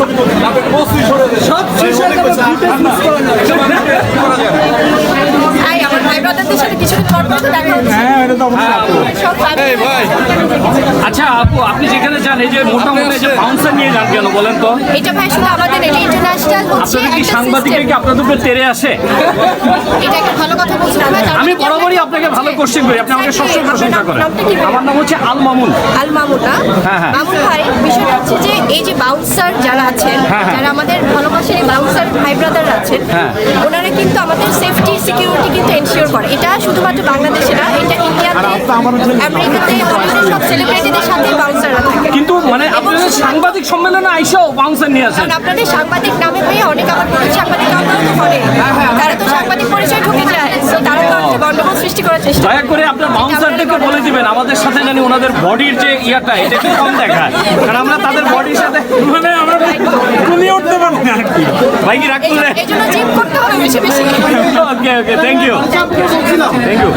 সব শেষ আচ্ছা আপু আপনি যেখানে যান এই যে মোটামুটি যে বাউন্সার নিয়ে যান কেন বলেন তো? এটা ভাই শুধু আমাদের এটা ইন্টারন্যাশনাল হচ্ছে আপনাদের কি একটা কি আপনাদের উপরে তেরে আসে? এটা একটা ভালো কথা বলছেন ভাই তার আমি মানে কি বরাবরই কোশ্চেন করি আপনি আমাকে সবসময় প্রশংসা করেন? আমার নাম হচ্ছে আল মামুন আল মামুন না হ্যাঁ, হ্যাঁ। মামুন ভাই বিষয়টা হচ্ছে যে এই যে বাউন্সার যারা আছেন হ্যাঁ। যারা আমাদের এই বাউন্সার ভাই ব্রাদাররা আছেন। ওনারা কিন্তু আমাদের সেফটি সিকিউরিটি কিন্তু এনশিওর করে এটা শুধুমাত্র বাংলাদেশে না এটা ইন্ডিয়াতে আমেরিকাতে হলিউডের সব সেলিব্রিটিদের সাথে বাউন্সাররা থাকে কিন্তু মানে আপনাদের সাংবাদিক সম্মেলনে আইসাও বাউন্সার নিয়ে আসেন আপনাদের সাংবাদিক নামে পেয়ে অনেক আমার বন্ধু সাংবাদিক আমরাও তো করে তারা তো সাংবাদিক পরিচয় ঢুকে যায় তো তারা তো আমাদের গন্ডগোল সৃষ্টি করার চেষ্টা দয়া করে আপনার বাউন্সারদেরকে বলে দিবেন আমাদের সাথে জানি ওনাদের বডির যে ইয়াটা এটা একটু কম দেখায়। কারণ আমরা তাদের বডির সাথে মানে আমরা কুলিয়ে উঠতে পারবে না আর কি। ভাই কি রাগ করলে okay okay thank you thank you